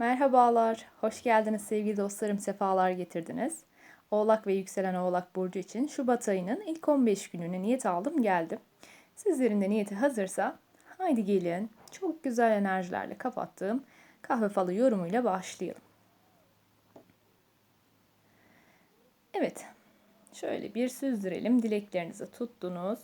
Merhabalar, hoş geldiniz sevgili dostlarım, sefalar getirdiniz. Oğlak ve yükselen Oğlak Burcu için Şubat ayının ilk 15 gününe niyet aldım geldim. Sizlerin de niyeti hazırsa haydi gelin çok güzel enerjilerle kapattığım kahve falı yorumuyla başlayalım. Evet, şöyle bir süzdürelim. Dileklerinizi tuttunuz.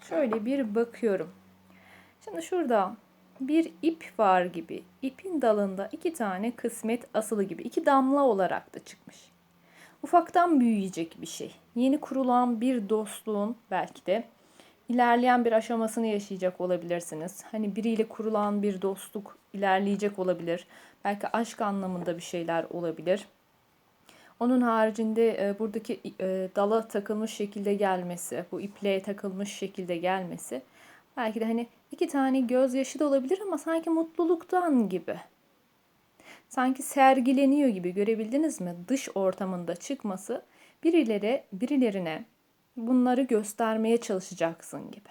Şöyle bir bakıyorum. Şimdi şurada bir ip var gibi. İpin dalında iki tane kısmet asılı gibi. iki damla olarak da çıkmış. Ufaktan büyüyecek bir şey. Yeni kurulan bir dostluğun belki de ilerleyen bir aşamasını yaşayacak olabilirsiniz. Hani biriyle kurulan bir dostluk ilerleyecek olabilir. Belki aşk anlamında bir şeyler olabilir. Onun haricinde e, buradaki e, dala takılmış şekilde gelmesi, bu ipliğe takılmış şekilde gelmesi belki de hani iki tane gözyaşı da olabilir ama sanki mutluluktan gibi. Sanki sergileniyor gibi görebildiniz mi? Dış ortamında çıkması birileri birilerine bunları göstermeye çalışacaksın gibi.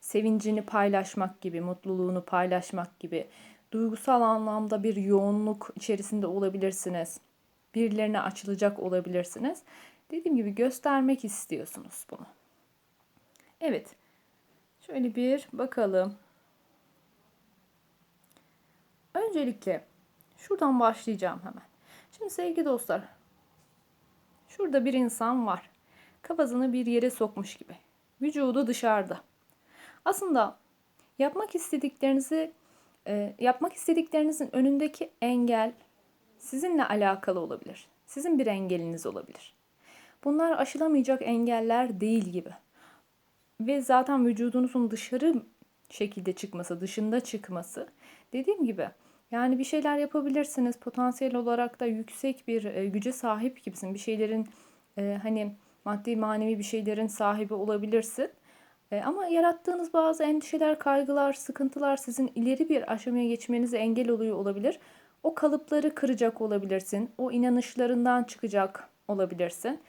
Sevincini paylaşmak gibi, mutluluğunu paylaşmak gibi, duygusal anlamda bir yoğunluk içerisinde olabilirsiniz. Birilerine açılacak olabilirsiniz. Dediğim gibi göstermek istiyorsunuz bunu. Evet. Şöyle bir bakalım. Öncelikle şuradan başlayacağım hemen. Şimdi sevgili dostlar. Şurada bir insan var. Kafasını bir yere sokmuş gibi. Vücudu dışarıda. Aslında yapmak istediklerinizi e, yapmak istediklerinizin önündeki engel sizinle alakalı olabilir. Sizin bir engeliniz olabilir. Bunlar aşılamayacak engeller değil gibi. Ve zaten vücudunuzun dışarı şekilde çıkması, dışında çıkması dediğim gibi yani bir şeyler yapabilirsiniz. Potansiyel olarak da yüksek bir e, güce sahip gibisin. Bir şeylerin e, hani maddi manevi bir şeylerin sahibi olabilirsin. E, ama yarattığınız bazı endişeler, kaygılar, sıkıntılar sizin ileri bir aşamaya geçmenize engel oluyor olabilir. O kalıpları kıracak olabilirsin. O inanışlarından çıkacak olabilirsin.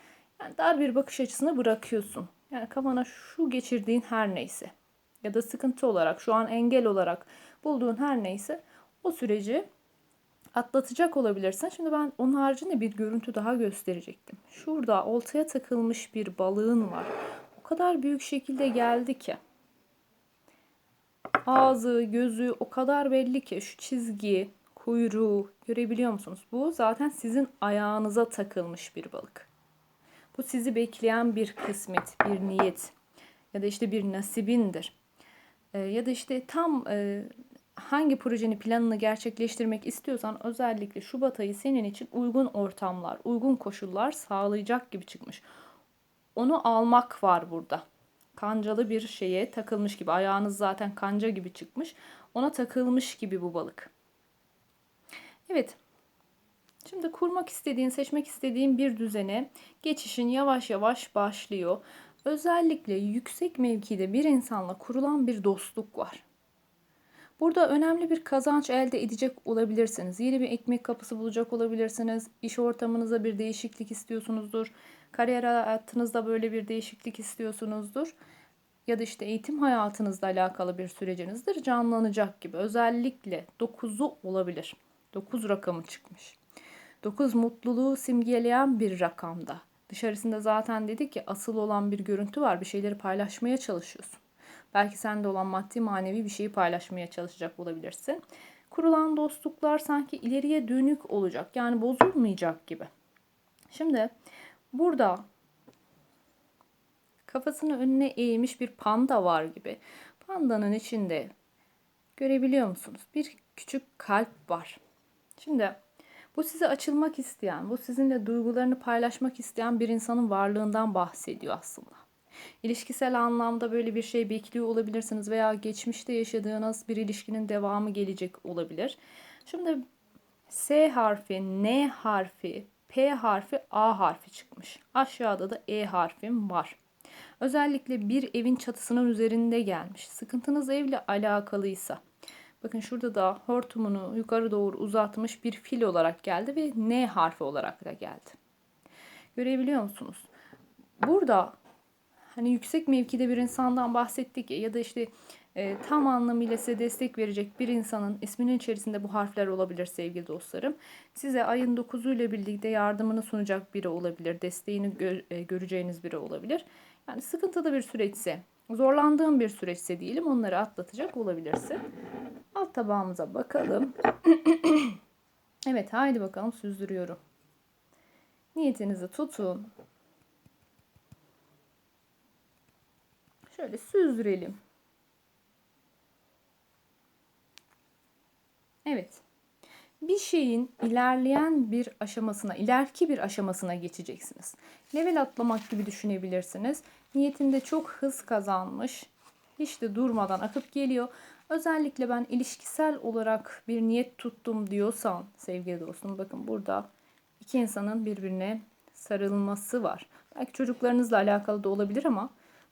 Yani dar bir bakış açısını bırakıyorsun. Yani kafana şu geçirdiğin her neyse ya da sıkıntı olarak, şu an engel olarak bulduğun her neyse o süreci atlatacak olabilirsin. Şimdi ben onun haricinde bir görüntü daha gösterecektim. Şurada oltaya takılmış bir balığın var. O kadar büyük şekilde geldi ki. Ağzı, gözü o kadar belli ki şu çizgi, kuyruğu görebiliyor musunuz? Bu zaten sizin ayağınıza takılmış bir balık. Bu sizi bekleyen bir kısmet, bir niyet ya da işte bir nasibindir. Ee, ya da işte tam e, hangi projenin planını gerçekleştirmek istiyorsan özellikle Şubat ayı senin için uygun ortamlar, uygun koşullar sağlayacak gibi çıkmış. Onu almak var burada. Kancalı bir şeye takılmış gibi. Ayağınız zaten kanca gibi çıkmış. Ona takılmış gibi bu balık. Evet. Şimdi kurmak istediğin, seçmek istediğin bir düzene geçişin yavaş yavaş başlıyor. Özellikle yüksek mevkide bir insanla kurulan bir dostluk var. Burada önemli bir kazanç elde edecek olabilirsiniz. Yeni bir ekmek kapısı bulacak olabilirsiniz. İş ortamınıza bir değişiklik istiyorsunuzdur. Kariyer hayatınızda böyle bir değişiklik istiyorsunuzdur. Ya da işte eğitim hayatınızla alakalı bir sürecinizdir. Canlanacak gibi. Özellikle 9'u olabilir. 9 rakamı çıkmış. 9 mutluluğu simgeleyen bir rakamda. Dışarısında zaten dedik ki asıl olan bir görüntü var. Bir şeyleri paylaşmaya çalışıyorsun. Belki sende olan maddi manevi bir şeyi paylaşmaya çalışacak olabilirsin. Kurulan dostluklar sanki ileriye dönük olacak. Yani bozulmayacak gibi. Şimdi burada kafasını önüne eğmiş bir panda var gibi. Pandanın içinde görebiliyor musunuz? Bir küçük kalp var. Şimdi bu size açılmak isteyen, bu sizinle duygularını paylaşmak isteyen bir insanın varlığından bahsediyor aslında. İlişkisel anlamda böyle bir şey bekliyor olabilirsiniz veya geçmişte yaşadığınız bir ilişkinin devamı gelecek olabilir. Şimdi S harfi, N harfi, P harfi, A harfi çıkmış. Aşağıda da E harfim var. Özellikle bir evin çatısının üzerinde gelmiş. Sıkıntınız evle alakalıysa. Bakın şurada da hortumunu yukarı doğru uzatmış bir fil olarak geldi ve N harfi olarak da geldi. Görebiliyor musunuz? Burada hani yüksek mevkide bir insandan bahsettik ya, ya da işte e, tam anlamıyla size destek verecek bir insanın isminin içerisinde bu harfler olabilir sevgili dostlarım. Size ayın 9'u ile birlikte yardımını sunacak biri olabilir. Desteğini gö- e, göreceğiniz biri olabilir. Yani sıkıntılı bir süreçse, zorlandığım bir süreçse diyelim onları atlatacak olabilirsin. Alt tabağımıza bakalım. evet haydi bakalım süzdürüyorum. Niyetinizi tutun. Şöyle süzdürelim. Evet. Bir şeyin ilerleyen bir aşamasına, ileriki bir aşamasına geçeceksiniz. Level atlamak gibi düşünebilirsiniz. Niyetinde çok hız kazanmış. Hiç de durmadan akıp geliyor. Özellikle ben ilişkisel olarak bir niyet tuttum diyorsan sevgili dostum bakın burada iki insanın birbirine sarılması var. Belki çocuklarınızla alakalı da olabilir ama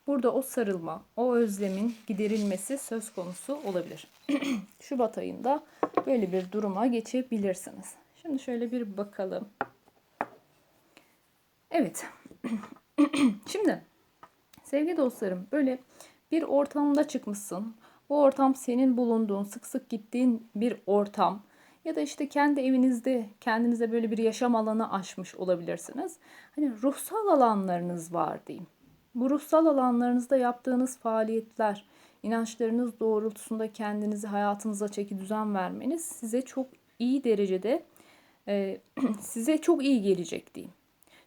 burada o sarılma, o özlemin giderilmesi söz konusu olabilir. Şubat ayında böyle bir duruma geçebilirsiniz. Şimdi şöyle bir bakalım. Evet. Sevgili dostlarım böyle bir ortamda çıkmışsın. Bu ortam senin bulunduğun, sık sık gittiğin bir ortam ya da işte kendi evinizde kendinize böyle bir yaşam alanı açmış olabilirsiniz. Hani ruhsal alanlarınız var diyeyim. Bu ruhsal alanlarınızda yaptığınız faaliyetler, inançlarınız doğrultusunda kendinizi hayatınıza çeki düzen vermeniz size çok iyi derecede e, size çok iyi gelecek diyeyim.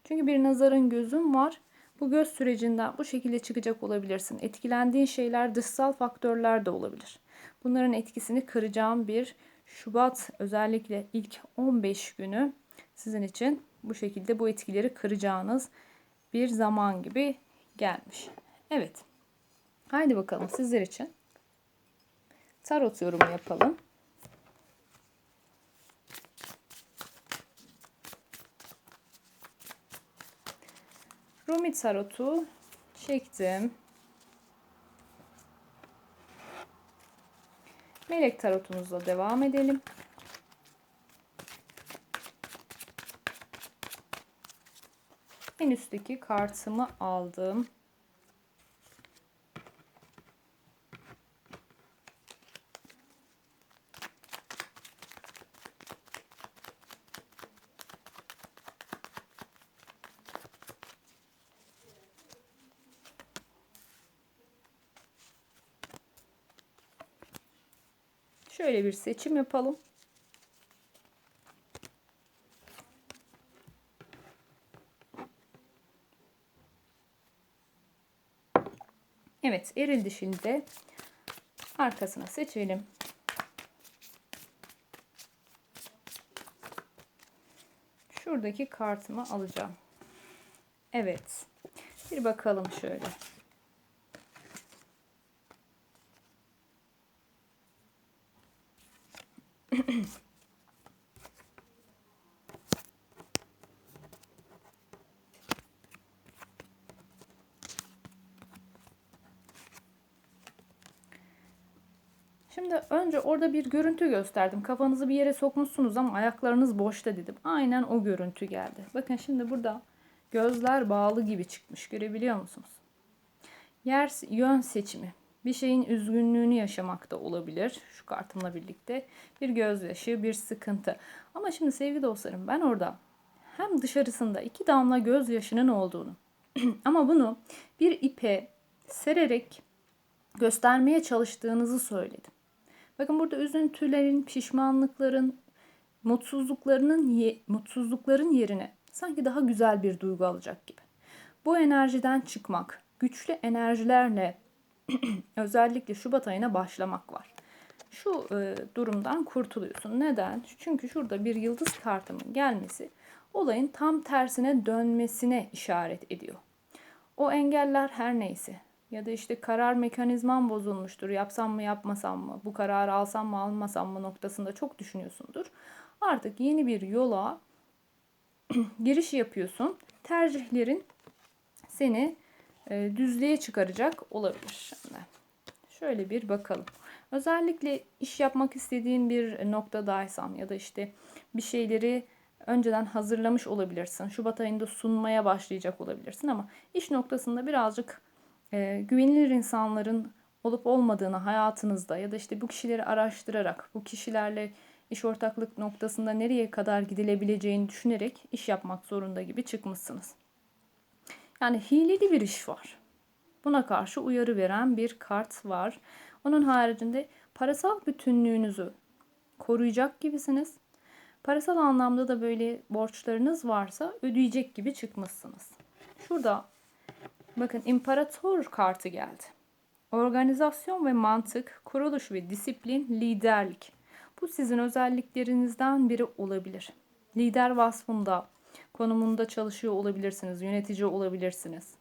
Çünkü bir nazarın gözüm var. Bu göz sürecinden bu şekilde çıkacak olabilirsin. Etkilendiğin şeyler dışsal faktörler de olabilir. Bunların etkisini kıracağım bir Şubat özellikle ilk 15 günü sizin için bu şekilde bu etkileri kıracağınız bir zaman gibi gelmiş. Evet. Haydi bakalım sizler için tarot yorumu yapalım. Rumi tarotu çektim. Melek tarotumuzla devam edelim. En üstteki kartımı aldım. Şöyle bir seçim yapalım. Evet, eril dişini de arkasına seçelim. Şuradaki kartımı alacağım. Evet. Bir bakalım şöyle. Şimdi önce orada bir görüntü gösterdim. Kafanızı bir yere sokmuşsunuz ama ayaklarınız boşta dedim. Aynen o görüntü geldi. Bakın şimdi burada gözler bağlı gibi çıkmış. Görebiliyor musunuz? Yer yön seçimi. Bir şeyin üzgünlüğünü yaşamak da olabilir. Şu kartımla birlikte. Bir gözyaşı, bir sıkıntı. Ama şimdi sevgili dostlarım ben orada hem dışarısında iki damla gözyaşının olduğunu ama bunu bir ipe sererek göstermeye çalıştığınızı söyledim. Bakın burada üzüntülerin, pişmanlıkların, mutsuzluklarının ye, mutsuzlukların yerine sanki daha güzel bir duygu alacak gibi. Bu enerjiden çıkmak, güçlü enerjilerle özellikle Şubat ayına başlamak var. Şu e, durumdan kurtuluyorsun. Neden? Çünkü şurada bir yıldız kartımın gelmesi olayın tam tersine dönmesine işaret ediyor. O engeller her neyse ya da işte karar mekanizman bozulmuştur. Yapsam mı yapmasam mı? Bu kararı alsam mı almasam mı noktasında çok düşünüyorsundur. Artık yeni bir yola giriş yapıyorsun. Tercihlerin seni e, düzlüğe çıkaracak olabilir. Şimdi şöyle bir bakalım. Özellikle iş yapmak istediğin bir noktadaysan ya da işte bir şeyleri önceden hazırlamış olabilirsin. Şubat ayında sunmaya başlayacak olabilirsin ama iş noktasında birazcık e, güvenilir insanların olup olmadığını hayatınızda ya da işte bu kişileri araştırarak, bu kişilerle iş ortaklık noktasında nereye kadar gidilebileceğini düşünerek iş yapmak zorunda gibi çıkmışsınız. Yani hileli bir iş var. Buna karşı uyarı veren bir kart var. Onun haricinde parasal bütünlüğünüzü koruyacak gibisiniz. Parasal anlamda da böyle borçlarınız varsa ödeyecek gibi çıkmışsınız. Şurada bakın imparator kartı geldi. Organizasyon ve mantık, kuruluş ve disiplin, liderlik. Bu sizin özelliklerinizden biri olabilir. Lider vasfında, konumunda çalışıyor olabilirsiniz, yönetici olabilirsiniz.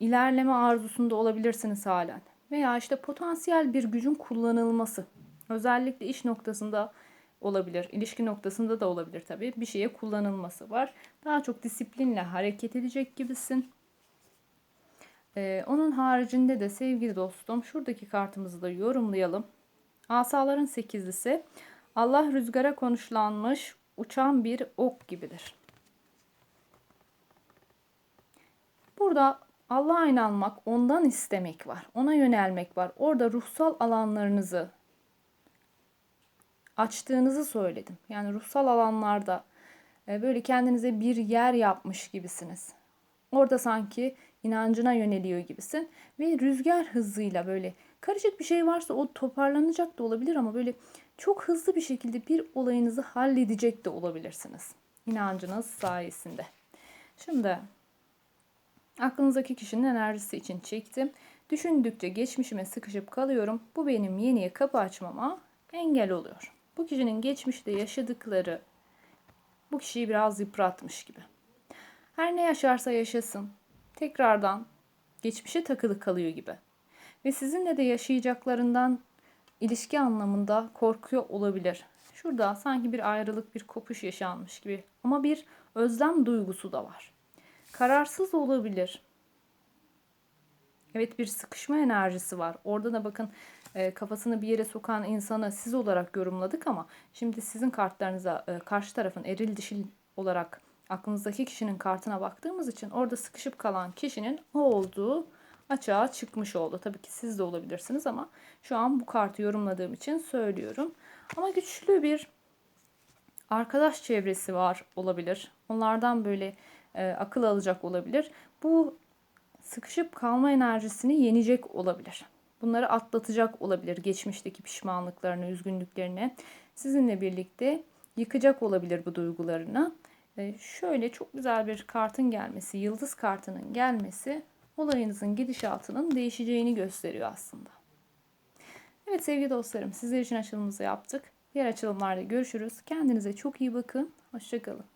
İlerleme arzusunda olabilirsiniz halen. Veya işte potansiyel bir gücün kullanılması. Özellikle iş noktasında olabilir, ilişki noktasında da olabilir tabii. Bir şeye kullanılması var. Daha çok disiplinle hareket edecek gibisin. Ee, onun haricinde de sevgili dostum şuradaki kartımızı da yorumlayalım. Asaların sekizlisi Allah rüzgara konuşlanmış uçan bir ok gibidir. Burada Allah'a inanmak, ondan istemek var. Ona yönelmek var. Orada ruhsal alanlarınızı açtığınızı söyledim. Yani ruhsal alanlarda e, böyle kendinize bir yer yapmış gibisiniz. Orada sanki inancına yöneliyor gibisin ve rüzgar hızıyla böyle karışık bir şey varsa o toparlanacak da olabilir ama böyle çok hızlı bir şekilde bir olayınızı halledecek de olabilirsiniz. İnancınız sayesinde. Şimdi aklınızdaki kişinin enerjisi için çektim. Düşündükçe geçmişime sıkışıp kalıyorum. Bu benim yeniye kapı açmama engel oluyor. Bu kişinin geçmişte yaşadıkları bu kişiyi biraz yıpratmış gibi. Her ne yaşarsa yaşasın tekrardan geçmişe takılı kalıyor gibi. Ve sizinle de yaşayacaklarından ilişki anlamında korkuyor olabilir. Şurada sanki bir ayrılık, bir kopuş yaşanmış gibi ama bir özlem duygusu da var. Kararsız olabilir. Evet bir sıkışma enerjisi var. Orada da bakın e, kafasını bir yere sokan insanı siz olarak yorumladık ama şimdi sizin kartlarınıza e, karşı tarafın eril dişil olarak aklınızdaki kişinin kartına baktığımız için orada sıkışıp kalan kişinin o olduğu açığa çıkmış oldu. Tabii ki siz de olabilirsiniz ama şu an bu kartı yorumladığım için söylüyorum. Ama güçlü bir arkadaş çevresi var olabilir. Onlardan böyle e, akıl alacak olabilir. Bu sıkışıp kalma enerjisini yenecek olabilir. Bunları atlatacak olabilir geçmişteki pişmanlıklarını, üzgünlüklerini. Sizinle birlikte yıkacak olabilir bu duygularını. E, şöyle çok güzel bir kartın gelmesi, yıldız kartının gelmesi olayınızın gidişatının değişeceğini gösteriyor aslında. Evet sevgili dostlarım sizler için açılımımızı yaptık. Diğer açılımlarda görüşürüz. Kendinize çok iyi bakın. Hoşçakalın.